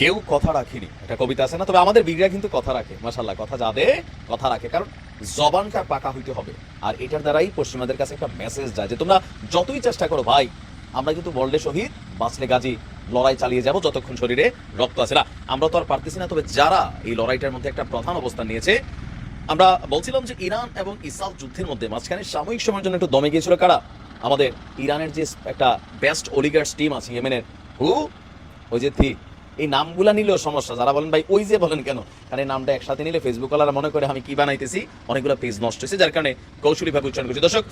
কেউ কথা রাখিনি। একটা কবিতা আছে না? তবে আমাদের বীররা কিন্তু কথা রাখে মাসাল্লাহ কথা যা দে কথা রাখে, কারণ জবানটা পাকা হইতে হবে। আর এটার দ্বারাই পশ্চিমাদের কাছে একটা মেসেজ যায় যে, তোমরা যতই চেষ্টা করো, ভাই, আমরা কিন্তু ওয়ার্ল্ডে শহীদ বাঁচলে গাজী লড়াই চালিয়ে যাব যতক্ষণ শরীরে রক্ত আছে। না, আমরা তো আর পারতেছি না, তবে যারা এই লড়াইটার মধ্যে একটা প্রধান অবস্থান নিয়েছে, আমরা বলছিলাম যে ইরান এবং ইসরায়েল যুদ্ধের মধ্যে মাঝখানে সাময়িক সময়ের জন্য একটু দমে গিয়েছিল কারা? আমাদের ইরানের যে একটা বেস্ট অলিগার্স টিম আছে, ইয়েমেনের। হু ওই যে থি এই নামগুলা নিলেও সমস্যা। যারা বলেন, ভাই, ওই যে বলেন কেন? কারণ এই নামটা একসাথে নিলে ফেসবুক ওয়ালারা মনে করে, আমি কি বানাইতেছি? অনেকগুলো পেজ নষ্ট হয়েছে, যার কারণে কৌশলীভাবে উচ্চারণ করছি। দর্শক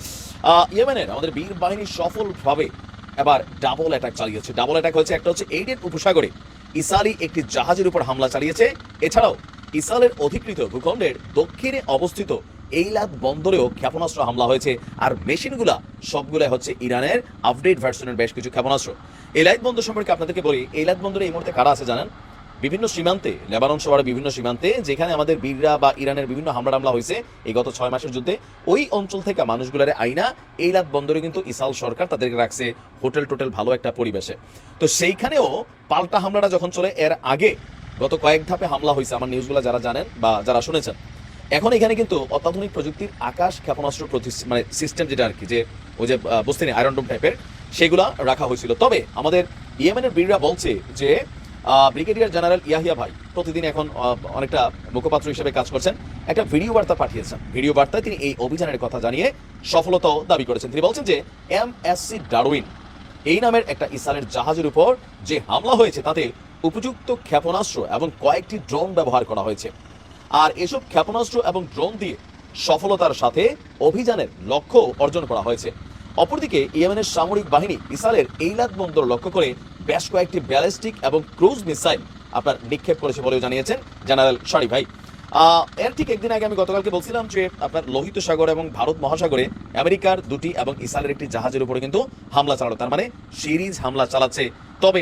ইয়েমেনের আমাদের বীর বাহিনী সফলভাবে এবার ডাবল অ্যাটাক চালিয়েছে। ডাবল অ্যাটাক হয়েছে, একটা হচ্ছে এইডেন উপসাগরে। ইসালি একটি জাহাজের উপর হামলা চালিয়েছে। এছাড়াও ইসরায়েলের অধিকৃত ভূখণ্ডের দক্ষিণে অবস্থিত এইলাদ বন্দরেও ক্ষেপণাস্ত্র হামলা হয়েছে। আর মেশিনগুলা সবগুলা হচ্ছে ইরানের আপডেট ভার্সনের বেশ কিছু ক্ষেপণাস্ত্র। এলাইদ বন্দর সম্পর্কে আপনাদেরকে বলি এইলাদ বন্দরে এই মুহূর্তে কারা আছে জানেন? বিভিন্ন সীমান্তে লেবানন সহ বিভিন্ন সীমান্তে যেখানে আমাদের বীররা বা ইরানের বিভিন্ন হামলা টামলা হয়েছে এই গত ছয় মাসের যুদ্ধে ওই অঞ্চল থেকে মানুষগুলারে আইনা এইলাদ বন্দরে কিন্তু ইসাল সরকার তাদেরকে রাখছে হোটেল টোটেল ভালো একটা পরিবেশে। তো সেইখানেও পাল্টা হামলাটা যখন চলে এর আগে গত কয়েক ধাপে হামলা হয়েছে আমার নিউজগুলো যারা জানেন বা যারা শুনেছেন। এখন এখানে কিন্তু অত্যাধুনিক প্রযুক্তির আকাশ ক্ষেপণাস্ত্র মানে সিস্টেম যেটা আর কি যে ওই যে আহ, বসতে নেই আয়রন ডোম টাইপের সেগুলা রাখা হয়েছিল। তবে আমাদের ইয়েমেনের বীররা বলছে যে ব্রিগেডিয়ার জেনারেল ইয়াহিয়া ভাই প্রতিদিন এখন অনেকটা মুখপাত্র হিসেবে কাজ করছেন। একটা ভিডিও বার্তা পাঠিয়েছেন। ভিডিও বার্তায় তিনি এই অভিযানের কথা জানিয়ে সফলতাও দাবি করেছেন। তিনি বলছেন যে, এম এস সি ডারউইন, এই নামের একটা ইসরায়েলের জাহাজের উপর যে হামলা হয়েছে, তাতে উপযুক্ত ক্ষেপণাস্ত্র এবং কয়েকটি ড্রোন ব্যবহার করা হয়েছে। আর এসব ক্ষেপণাস্ত্র এবং ড্রোন দিয়ে সফলতার সাথে অভিযানের লক্ষ্য অর্জন করা হয়েছে। অপরদিকে ইয়েমেনের সামরিক বাহিনী ইসরায়েলের এইলাদ বন্দর লক্ষ্য করে বেশ কয়েকটি ব্যালিস্টিক এবং ক্রুজ মিসাইল আপনার নিক্ষেপ করেছে বলেও জানিয়েছেন জেনারেল শারি ভাই। এর ঠিক একদিন আগে আমি গতকালকে বলছিলাম যে আপনার লোহিত সাগর এবং ভারত মহাসাগরে আমেরিকার দুটি এবং ইসরায়েলের একটি জাহাজের উপরে কিন্তু হামলা চালানো, তার মানে সিরিজ হামলা চালাচ্ছে। তবে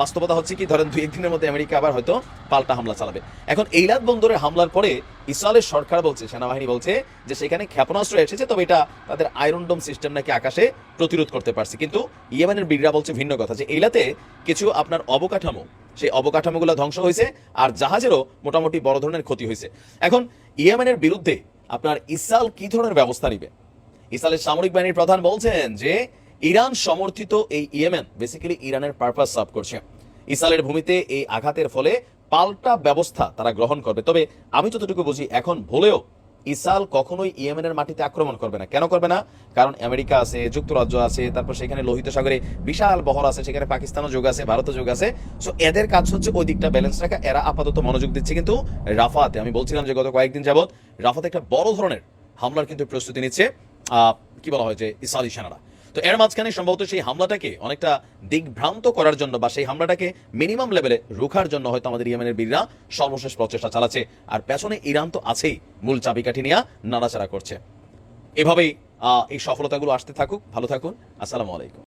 বাস্তবতা হচ্ছে কি, ধরেন দুই একদিনের মধ্যে আমেরিকা আবার হয়তো পাল্টা হামলা চালাবে। এখন এইলাদ বন্দরের হামলার পরে ইসরায়েলের সরকার বলছে, সেনাবাহিনী বলছে যে সেখানে ক্ষেপণাস্ত্র এসেছে, তবে এটা তাদের আয়রন ডোম সিস্টেম নাকি আকাশে প্রতিরোধ করতে পারছে। কিন্তু ইয়েমেনের বীররা বলছে ভিন্ন কথা, যে এইলাতে কিছু আপনার অবকাঠামো, সেই অবকাঠামোগুলো ধ্বংস হয়েছে আর জাহাজেরও মোটামুটি বড় ধরনের ক্ষতি হয়েছে। এখন ইয়েমেনের বিরুদ্ধে আপনার ইসরায়েল কি ধরনের ব্যবস্থা নিবে? ইসরায়েলের সামরিক বাহিনীর প্রধান বলছেন যে ইরান সমর্থিত এই ইয়েমেন বেসিক্যালি ইরানের পারপাস সার্ভ করছে। ইসরায়েলের ভূমিতে এই আঘাতের ফলে পাল্টা ব্যবস্থা তারা গ্রহণ করবে। তবে আমি যতটুকু বুঝি, এখন ভুলেও ইসরায়েল কখনোই ইয়েমেনের মাটিতে আক্রমণ করবে না। কেন করবে না? কারণ আমেরিকা আছে, যুক্তরাজ্য আছে, তারপর সেখানে লোহিত সাগরে বিশাল বহর আছে, সেখানে পাকিস্তানও যোগ আছে, ভারতও যোগ আছে। সো এদের কাজ হচ্ছে ওই দিকটা ব্যালেন্স রাখা। এরা আপাতত মনোযোগ দিচ্ছে কিন্তু রাফাতে। আমি বলছিলাম যে গত কয়েকদিন যাবত রাফাতে একটা বড় ধরনের হামলার কিন্তু প্রস্তুতি নিচ্ছে কি বলা হয় যে ইসরায়েলি সেনারা। তো এর মাঝখানে সম্ভবত সেই হামলাটাকে অনেকটা দিগভ্রান্ত করার জন্য বা সেই হামলাটাকে মিনিমাম লেভেলে রুখার জন্য হয়তো আমাদের ইয়েমেনের বীররা সর্বশেষ প্রচেষ্টা চালাচ্ছে। আর পেছনে ইরান তো আছেই, মূল চাবিকাঠি নিয়ে নাড়াচাড়া করছে। এভাবেই এই সফলতাগুলো আসতে থাকুক। ভালো থাকুন। আসসালামু আলাইকুম।